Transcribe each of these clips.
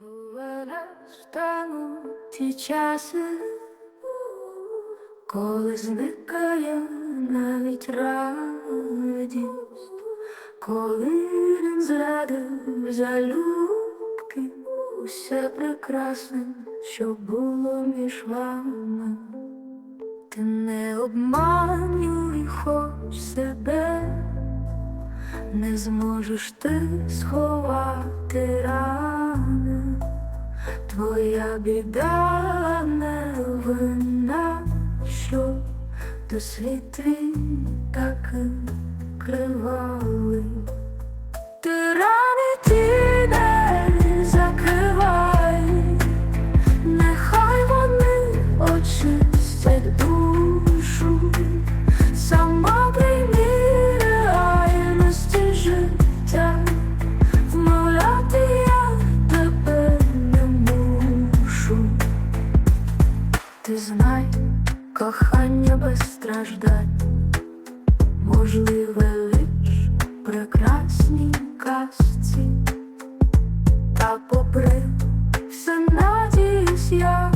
Бува настануть ті часи, коли зникає навіть радість, коли він зрадив залюбки усе прекрасне, що було між вами. Ти не обманюй хоч себе, не зможеш ти сховати рани, твоя біда не вина, що до світ так кривавий. Кохання без страждань, можливе лиш прекрасній казці, та попри все надіюсь я,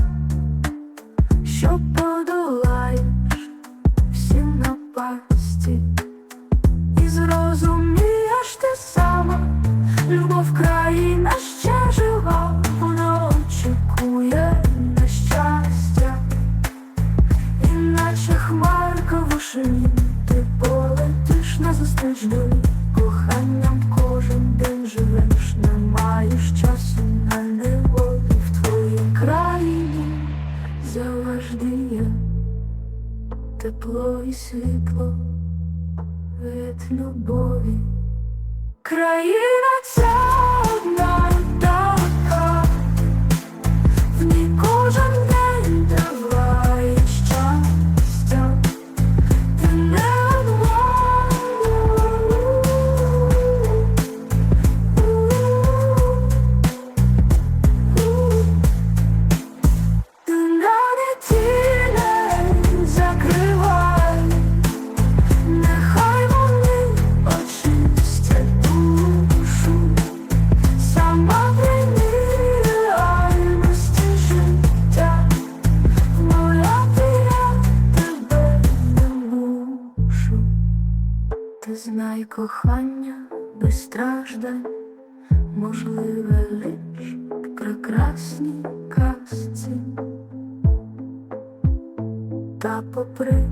що подолаєш всі напасті, і зрозумієш ти сама, любов країна ушині, ти полетиш на зустріч долі Коханням кожен день живеш, не маєш часу на неволю в твоїй країні завжди є тепло і світло від любові. Країна ця Ти знай кохання без страждань, можливе лиш в прекрасній казці. Та попри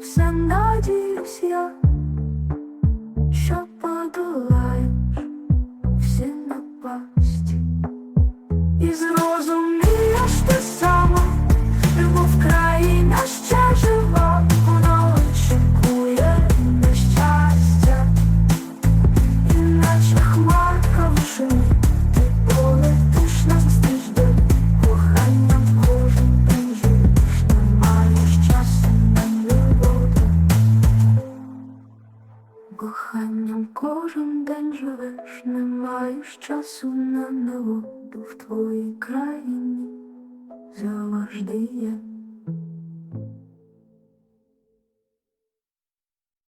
все надіюсь я, що подолаєш Коханням кожен день живеш, не маєш часу на неводу в твоїй країні. Завжди є